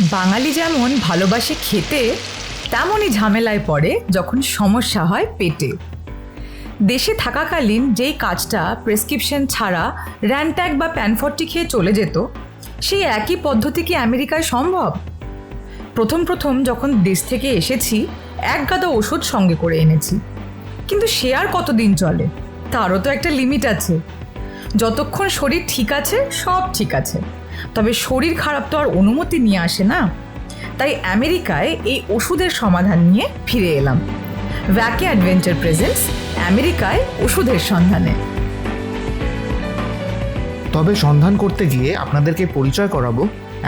বাঙালি যেমন ভালোবাসে খেতে, তেমনই ঝামেলায় পড়ে যখন সমস্যা হয় পেটে। দেশে থাকাকালীন যেই কাজটা প্রেসক্রিপশন ছাড়া র্যানট্যাগ বা প্যানফর্টি খেয়ে চলে যেত, সেই একই পদ্ধতি কি আমেরিকায় সম্ভব? প্রথম প্রথম যখন দেশ থেকে এসেছি, এক গাদা ওষুধ সঙ্গে করে এনেছি। কিন্তু সে আর কতদিন চলে? তারও তো একটা লিমিট আছে। যতক্ষণ শরীর ঠিক আছে, সব ঠিক আছে। তবে শরীর খারাপ তো আর অনুমতি নিয়ে আসে না। তাই আমেরিকায় এই ওষুধের সমাধান নিয়ে ফিরে এলাম। ভ্যাকে অ্যাডভেঞ্চার প্রেজেন্স আমেরিকায় ওষুধের সন্ধানে। তবে সন্ধান করতে গিয়ে আপনাদেরকে পরিচয় করাবো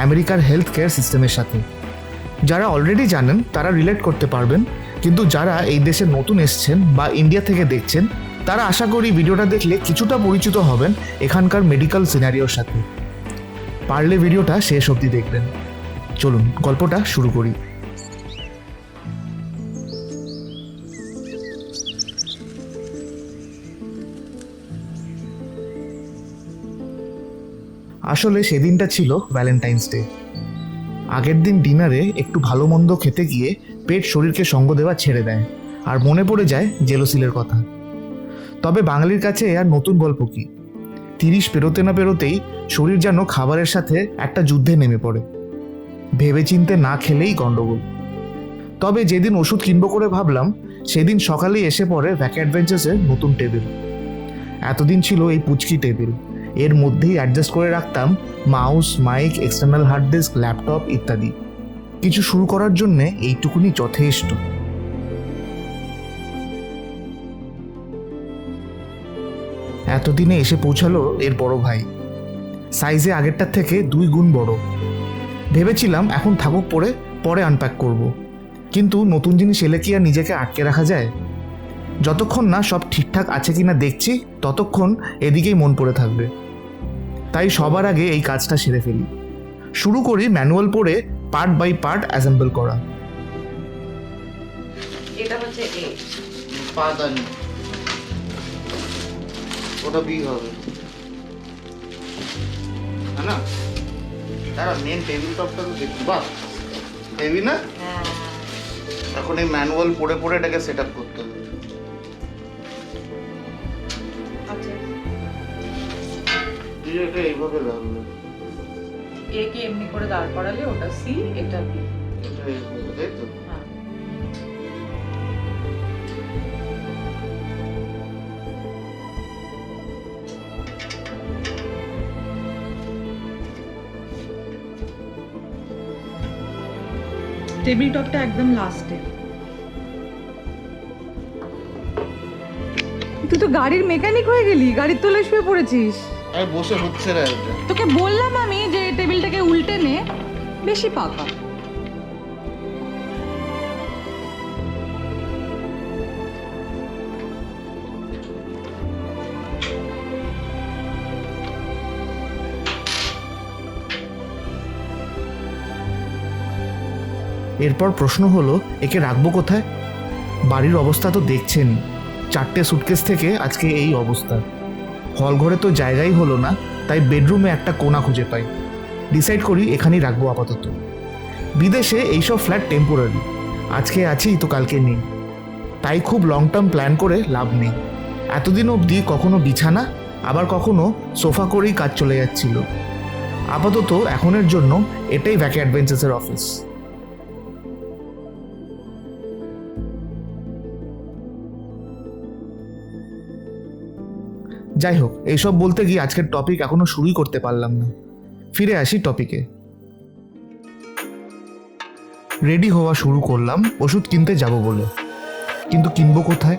আমেরিকার হেলথ কেয়ার সিস্টেমের সাথে। যারা অলরেডি জানেন, তারা রিলেট করতে পারবেন। কিন্তু যারা এই দেশে নতুন এসছেন বা ইন্ডিয়া থেকে দেখছেন, তারা আশা করি ভিডিওটা দেখলে কিছুটা পরিচিত হবেন এখানকার মেডিকেল সিনারিওর সাথে। পারলে ভিডিওটা শেষ অবধি দেখবেন। চলুন, গল্পটা শুরু করি। আসলে সেদিনটা ছিল ভ্যালেন্টাইন্স ডে আগের দিন ডিনারে একটু ভালো মন্দ খেতে গিয়ে পেট শরীরকে সঙ্গ দেওয়া ছেড়ে দেয়, আর মনে পড়ে যায় জেলোসিলের কথা। তবে বাঙালির কাছে আর নতুন গল্প কি? তিরিশ পেরোতে না পেরোতেই শরীর যেন খাবারের সাথে একটা যুদ্ধে নেমে পড়ে। ভেবেচিন্তে না খেলেই গন্ডগোল তবে যেদিন ওষুধ কিনবো করে ভাবলাম, সেদিন সকালেই এসে পড়ে ভ্যাক অ্যাডভেঞ্চার্সের নতুন টেবিল। এতদিন ছিল এই পুচকি টেবিল। এর মধ্যেই অ্যাডজাস্ট করে রাখতাম mouse mic external hard disk laptop ইত্যাদি। কিছু শুরু করার জন্যে এইটুকুনি যথেষ্ট। এতদিনে এসে পৌঁছালো এর বড় ভাই। সাইজে আগেরটার থেকে দুই গুণ বড়। ভেবেছিলাম এখন থাকুক পরে পরে আনপ্যাক করব। কিন্তু নতুন জিনিস এলে কি আর নিজেকে আটকে রাখা যায়? যতক্ষণ না সব ঠিকঠাক আছে কি না দেখছি, ততক্ষণ এদিকেই মন পড়ে থাকবে। তাই সবার আগে এই কাজটা সেরে ফেলি। শুরু করি ম্যানুয়াল পড়ে পার্ট বাই পার্ট অ্যাসেম্বল করা। এটা হচ্ছে ওটা বি হবে না? দাঁড়া মেন টেবিল টপটা তো দেখি বাহ হেভি না? এখন এই ম্যানুয়াল পড়ে পড়ে এটাকে সেট আপ করতে হবে। আচ্ছা। এটা এইভাবে লাগবে। কে এমনি করে দাঁড় করালে ওটা সি এটা বি তাই তো? টেবিল টপটা একদম লাস্টে তুই তো গাড়ির মেকানিক হয়ে গেলি গাড়ির তলায় শুয়ে পড়েছিস। আরে বসে হচ্ছে না এটা। তোকে বললাম আমি যে টেবিলটাকে উল্টে নে বেশি পাকা। এরপর প্রশ্ন হলো, একে রাখব কোথায়? বাড়ির অবস্থা তো দেখছেন। চারটে সুটকেস থেকে আজকে এই অবস্থা। হল ঘরে তো জায়গাই হলো না, তাই বেডরুমে একটা কোনা খুঁজে পাই। ডিসাইড করি এখানেই রাখব আপাতত। বিদেশে এইসব ফ্ল্যাট টেম্পোরারি আজকে আছি তো কালকে নেই। তাই খুব লং টার্ম প্ল্যান করে লাভ নেই। এতদিন অবধি কখনো বিছানা, আবার কখনো সোফা করেই কাজ চলে যাচ্ছিল। আপাতত এখনের জন্য এটাই ভ্যাকে অ্যাডভেঞ্চার্সের অফিস যাই হোক এইসব বলতে গিয়ে আজকের টপিক এখনও শুরুই করতে পারলাম না। ফিরে আসি টপিকে রেডি হওয়া শুরু করলাম, ওষুধ কিনতে যাব বলে। কিন্তু কিনবো কোথায়?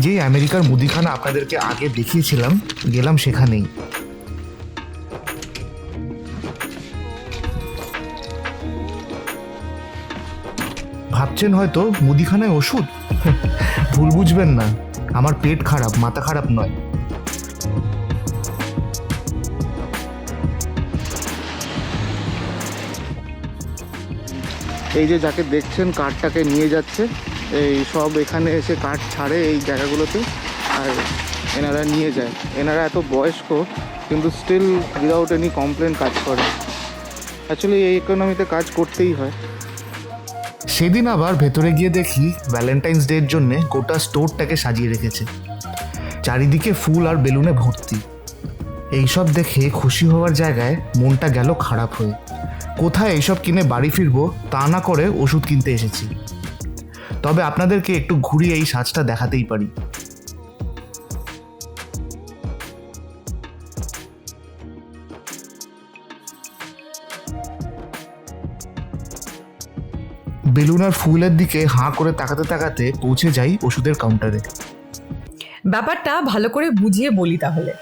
যে আমেরিকার মুদিখানা আপনাদেরকে আগে দেখিয়েছিলাম, গেলাম সেখানেই। ভাবছেন হয়তো মুদিখানায় ওষুধ? ভুল বুঝবেন না। আমার পেট খারাপ, মাথা খারাপ নয়। এই যে যাকে দেখছেন কাঠটাকে নিয়ে যাচ্ছে, এই সব এখানে এসে কার্ড ছাড়ে এই জায়গাগুলোতে, আর এনারা নিয়ে যায়। এনারা এত বয়স্ক, কিন্তু স্টিল উইদাউট এনি কমপ্লেন কাজ করে। অ্যাকচুয়ালি এই ইকোনমিতে কাজ করতেই হয়। সেদিন আবার ভেতরে গিয়ে দেখি ভ্যালেন্টাইন্স ডের জন্য গোটা স্টোরটাকে সাজিয়ে রেখেছে। চারিদিকে ফুল আর বেলুনে ভর্তি। এইসব দেখে খুশি হওয়ার জায়গায় মনটা গেল খারাপ হয়ে। কোথায় এইসব কিনে বাড়ি ফিরবো তা না করে ওষুধ কিনতে এসেছি। তবে আপনাদেরকে একটু ঘুরিয়ে এই সাজটা দেখাতেই পারি। বেলুন আর ফুলের দিকে হাঁ করে তাকাতে তাকাতে পৌঁছে যাই ওষুধের কাউন্টারে। ব্যাপারটা ভালো করে বুঝিয়ে বলি তাহলে।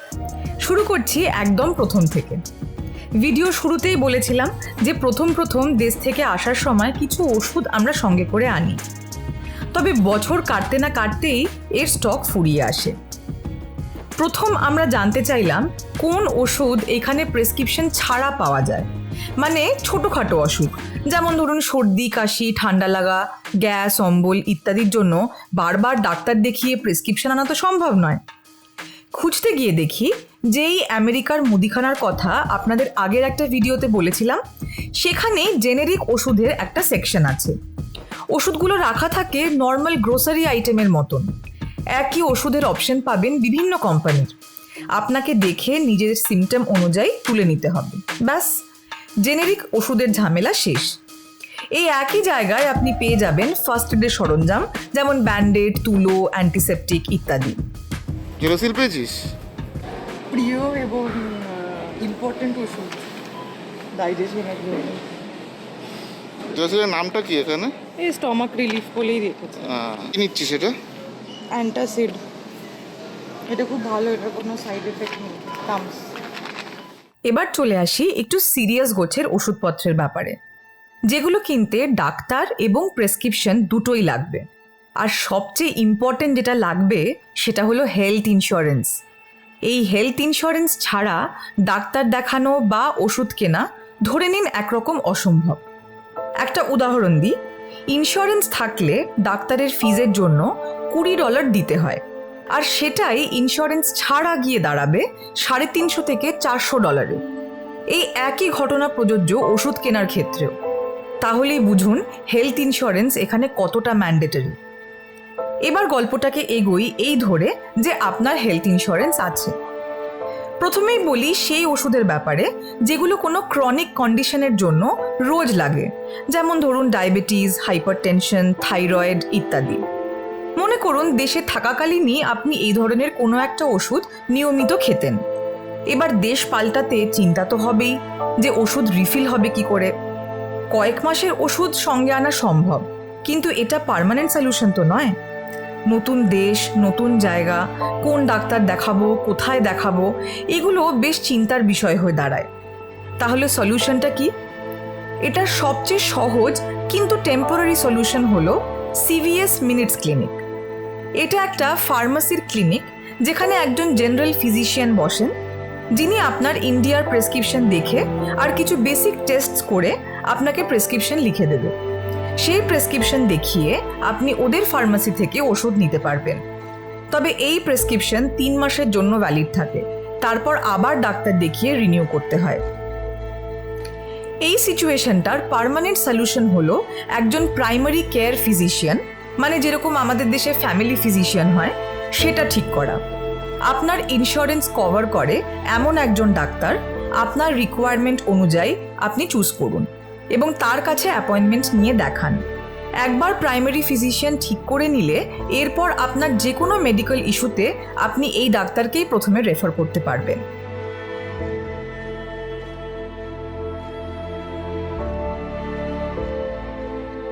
শুরু করছি একদম প্রথম থেকে। ভিডিও শুরুতেই বলেছিলাম যে প্রথম প্রথম দেশ থেকে আসার সময় কিছু ওষুধ আমরা সঙ্গে করে আনি। তবে বছর কাটতে না কাটতেই এর স্টক ফুরিয়ে আসে। প্রথম আমরা জানতে চাইলাম কোন ওষুধ এখানে প্রেসক্রিপশন ছাড়া পাওয়া যায়। মানে ছোটোখাটো অসুখ, যেমন ধরুন সর্দি, কাশি, ঠান্ডা লাগা, গ্যাস, অম্বল ইত্যাদির জন্য বারবার ডাক্তার দেখিয়ে প্রেসক্রিপশন আনা তো সম্ভব নয়। খুঁজতে গিয়ে দেখি যেই আমেরিকার মুদিখানার কথা আপনাদের আগের একটা ভিডিওতে বলেছিলাম। সেখানে জেনেরিক ওষুধের একটা সেকশন আছে। ওষুধগুলো রাখা থাকে নর্মাল গ্রোসারি আইটেমের মতন। একই ওষুধের অপশন পাবেন বিভিন্ন কোম্পানির। আপনাকে দেখে নিজের সিমটম অনুযায়ী তুলে নিতে হবে। ব্যাস, জেনেরিক ওষুধের ঝামেলা শেষ। এই একই জায়গায় আপনি পেয়ে যাবেন ফার্স্ট এডের সরঞ্জাম, যেমন ব্যান্ডেড, তুলো, অ্যান্টিসেপটিক ইত্যাদি। কেরোসিল পেয়েছিস? প্রিয় এবং ইম্পর্টেন্ট ওষুধ। ডাইজেশনের জন্য। কেরোসিলের নামটা কি এখানে? এই স্টমাক রিলিফ বলেই রেখেছে। কি নিচ্ছিস এটা? অ্যান্টাসিড এটা খুব ভালো এটা কোনো সাইড এফেক্ট নেই। টার্মস এবার চলে আসি একটু সিরিয়াস গোছের ওষুধপত্রের ব্যাপারে। যেগুলো কিনতে ডাক্তার এবং প্রেসক্রিপশন দুটোই লাগবে। আর সবচেয়ে ইম্পর্টেন্ট যেটা লাগবে সেটা হলো হেলথ ইন্স্যুরেন্স এই হেলথ ইন্স্যুরেন্স ছাড়া ডাক্তার দেখানো বা ওষুধ কেনা ধরে নিন একরকম অসম্ভব। একটা উদাহরণ দিই ইন্স্যুরেন্স থাকলে ডাক্তারের ফিজের জন্য কুড়ি ডলার দিতে হয়। আর সেটাই ইন্স্যুরেন্স ছাড়া গিয়ে দাঁড়াবে সাড়ে তিনশো থেকে চারশো ডলারে এই একই ঘটনা প্রযোজ্য ওষুধ কেনার ক্ষেত্রেও। তাহলেই বুঝুন হেলথ ইন্স্যুরেন্স এখানে কতটা ম্যান্ডেটরি এবার গল্পটাকে এগোই এই ধরে যে আপনার হেলথ ইন্স্যুরেন্স আছে। প্রথমেই বলি সেই ওষুধের ব্যাপারে যেগুলো কোনো ক্রনিক কন্ডিশনের জন্য রোজ লাগে, যেমন ধরুন ডায়াবেটিস হাইপারটেনশন থাইরয়েড ইত্যাদি। মনে করুন দেশে থাকাকালীনই আপনি এই ধরনের কোনো একটা ওষুধ নিয়মিত খেতেন। এবার দেশ পাল্টাতে চিন্তা তো হবেই যে ওষুধ রিফিল হবে কি করে। কয়েক মাসের ওষুধ সঙ্গে আনা সম্ভব, কিন্তু এটা পার্মানেন্ট সলিউশন তো নয়। নতুন দেশ, নতুন জায়গা, কোন ডাক্তার দেখাবো, কোথায় দেখাবো, এগুলো বেশ চিন্তার বিষয় হয়ে দাঁড়ায়। তাহলে সলিউশনটা কি? এটার সবচেয়ে সহজ কিন্তু টেম্পোরারি সলিউশন হলো সিভিএস মিনিটস ক্লিনিক এটা একটা ফার্মাসির ক্লিনিক যেখানে একজন জেনারেল ফিজিশিয়ান বসেন, যিনি আপনার ইন্ডিয়ার প্রেসক্রিপশন দেখে আর কিছু বেসিক টেস্ট করে আপনাকে প্রেসক্রিপশন লিখে দেবে। সেই প্রেসক্রিপশন দেখিয়ে আপনি ওদের ফার্মাসি থেকে ওষুধ নিতে পারবেন। তবে এই প্রেসক্রিপশন তিন মাসের জন্য ভ্যালিড থাকে। তারপর আবার ডাক্তার দেখিয়ে রিনিউ করতে হয়। এই সিচুয়েশনটার পার্মানেন্ট সলিউশন হলো একজন প্রাইমারি কেয়ার ফিজিশিয়ান মানে যেরকম আমাদের দেশে ফ্যামিলি ফিজিশিয়ান হয়, সেটা ঠিক করা। আপনার ইন্স্যুরেন্স কভার করে এমন একজন ডাক্তার, আপনার রিকোয়ারমেন্ট অনুযায়ী আপনি চুজ করুন। এবং তার কাছে অ্যাপয়েন্টমেন্ট নিয়ে দেখান। একবার প্রাইমারি ফিজিশিয়ান ঠিক করে নিলে এরপর আপনার যে কোনো মেডিকেল ইস্যুতে আপনি এই ডাক্তারকেই প্রথমে রেফার করতে পারবেন।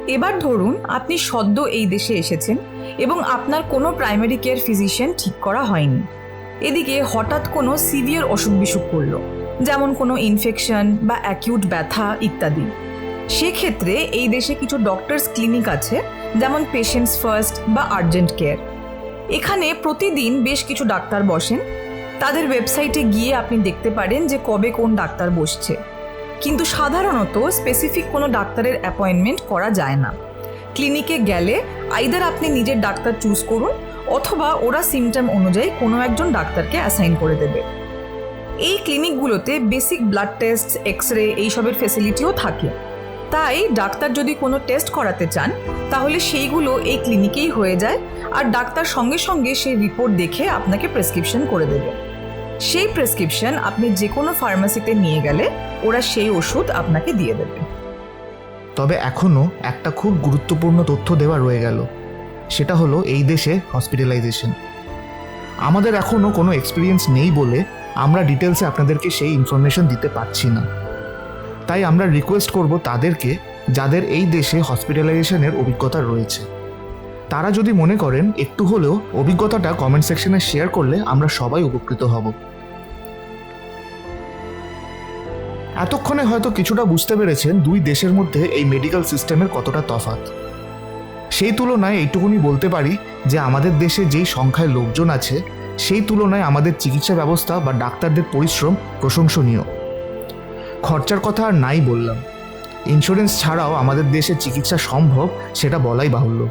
এবার ধরুন আপনি সদ্য এই দেশে এসেছেন এবং আপনার কোনো প্রাইমারি কেয়ার ফিজিশিয়ান ঠিক করা হয়নি। এদিকে হঠাৎ কোনো সিভিয়ার অসুখ বিসুখ করল যেমন কোনো ইনফেকশন বা অ্যাকিউট ব্যথা ইত্যাদি। সেক্ষেত্রে এই দেশে কিছু ডক্টরস ক্লিনিক আছে, যেমন পেশেন্টস ফার্স্ট বা আর্জেন্ট কেয়ার এখানে প্রতিদিন বেশ কিছু ডাক্তার বসেন। তাদের ওয়েবসাইটে গিয়ে আপনি দেখতে পারেন যে কবে কোন ডাক্তার বসছে। কিন্তু সাধারণত স্পেসিফিক কোনো ডাক্তারের অ্যাপয়েন্টমেন্ট করা যায় না। ক্লিনিকে গেলে আইদার আপনি নিজের ডাক্তার চুজ করুন অথবা ওরা সিমটম অনুযায়ী কোনো একজন ডাক্তারকে অ্যাসাইন করে দেবে। এই ক্লিনিকগুলোতে basic blood test X ray এইসবের ফেসিলিটিও থাকে। তাই ডাক্তার যদি কোনো টেস্ট করাতে চান, তাহলে সেইগুলো এই ক্লিনিকেই হয়ে যায় আর ডাক্তার সঙ্গে সঙ্গে সেই রিপোর্ট দেখে আপনাকে প্রেসক্রিপশন করে দেবে। সেই প্রেসক্রিপশন আপনি যে কোনো ফার্মাসিতে নিয়ে গেলে ওরা সেই ওষুধ আপনাকে দিয়ে দেবে। তবে এখনও একটা খুব গুরুত্বপূর্ণ তথ্য দেওয়া রয়ে গেল। সেটা হলো এই দেশে হসপিটালাইজেশন আমাদের এখনও কোনো এক্সপিরিয়েন্স নেই বলে আমরা ডিটেলসে আপনাদেরকে সেই ইনফরমেশন দিতে পারছি না। তাই আমরা রিকোয়েস্ট করব তাদেরকে যাদের এই দেশে হসপিটালাইজেশনের অভিজ্ঞতা রয়েছে। তারা যদি মনে করেন একটু হলেও অভিজ্ঞতাটা কমেন্ট সেকশনে শেয়ার করলে আমরা সবাই উপকৃত হব। এতক্ষণে হয়তো কিছুটা বুঝতে পেরেছেন দুই দেশের মধ্যে এই মেডিকেল সিস্টেমের কতটা তফাৎ। সেই তুলনায় এইটুকুনি বলতে পারি যে আমাদের দেশে যেই সংখ্যায় লোকজন আছে, সেই তুলনায় আমাদের চিকিৎসা ব্যবস্থা বা ডাক্তারদের পরিশ্রম প্রশংসনীয়। খরচার কথা আর নাই বললাম। ইন্স্যুরেন্স ছাড়াও আমাদের দেশে চিকিৎসা সম্ভব, সেটা বলাই বাহুল্য।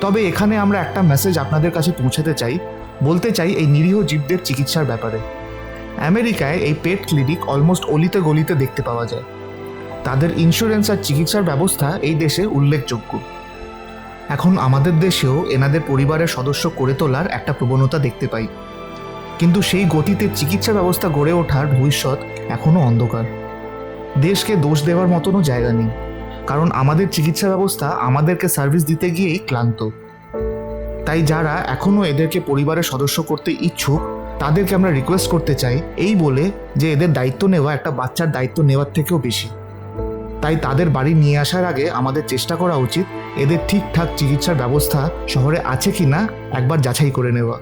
তবে এখানে আমরা একটা মেসেজ আপনাদের কাছে পৌঁছাতে চাই। বলতে চাই এই নিরীহ জীবদের চিকিৎসার ব্যাপারে। আমেরিকায় এই পেট ক্লিনিক অলমোস্ট অলিতে গলিতে দেখতে পাওয়া যায়। তাদের ইন্স্যুরেন্স আর চিকিৎসার ব্যবস্থা এই দেশে উল্লেখযোগ্য। এখন আমাদের দেশেও এনাদের পরিবারের সদস্য করে তোলার একটা প্রবণতা দেখতে পাই। কিন্তু সেই গতিতে চিকিৎসা ব্যবস্থা গড়ে ওঠার ভবিষ্যৎ এখনও অন্ধকার। দেশকে দোষ দেওয়ার মতনও জায়গা নেই, কারণ আমাদের চিকিৎসা ব্যবস্থা আমাদেরকে সার্ভিস দিতে গিয়েই ক্লান্ত। তাই যারা এখনও এদেরকে পরিবারের সদস্য করতে ইচ্ছুক, তাদেরকে আমরা রিকোয়েস্ট করতে চাই এই বলে যে এদের দায়িত্ব নেওয়া একটা বাচ্চার দায়িত্ব নেওয়ার থেকেও বেশি। তাই তাদের বাড়ি নিয়ে আসার আগে আমাদের চেষ্টা করা উচিত এদের ঠিকঠাক চিকিৎসার ব্যবস্থা শহরে আছে কি না একবার যাচাই করে নেওয়া।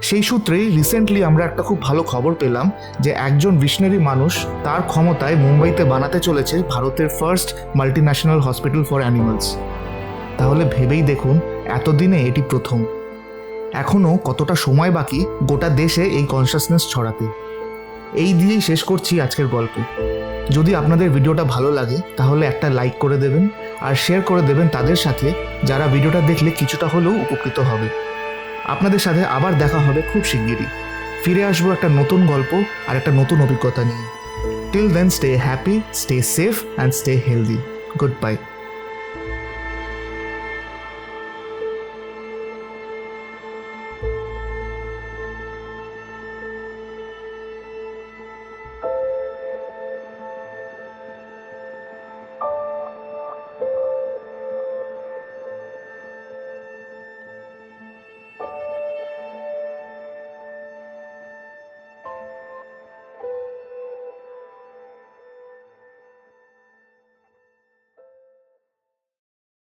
সেই সূত্রেই রিসেন্টলি আমরা একটা খুব ভালো খবর পেলাম যে একজন ভিশনারি মানুষ তার ক্ষমতায় মুম্বাইতে বানাতে চলেছে ভারতের first multinational hospital for animals তাহলে ভেবেই দেখুন, এতদিনে এটি প্রথম। এখনও কতটা সময় বাকি গোটা দেশে এই কনসাসনেস ছড়াতে। এই দিয়েই শেষ করছি আজকের গল্প। যদি আপনাদের ভিডিওটা ভালো লাগে, তাহলে একটা লাইক করে দেবেন, আর শেয়ার করে দেবেন তাদের সাথে, যারা ভিডিওটা দেখলে কিছুটা হলেও উপকৃত হবে। আপনাদের সাথে আবার দেখা হবে খুব শিগগিরই। ফিরে আসব একটা নতুন গল্প আর একটা নতুন অভিজ্ঞতা নিয়ে। Till then stay happy stay safe and stay healthy good bye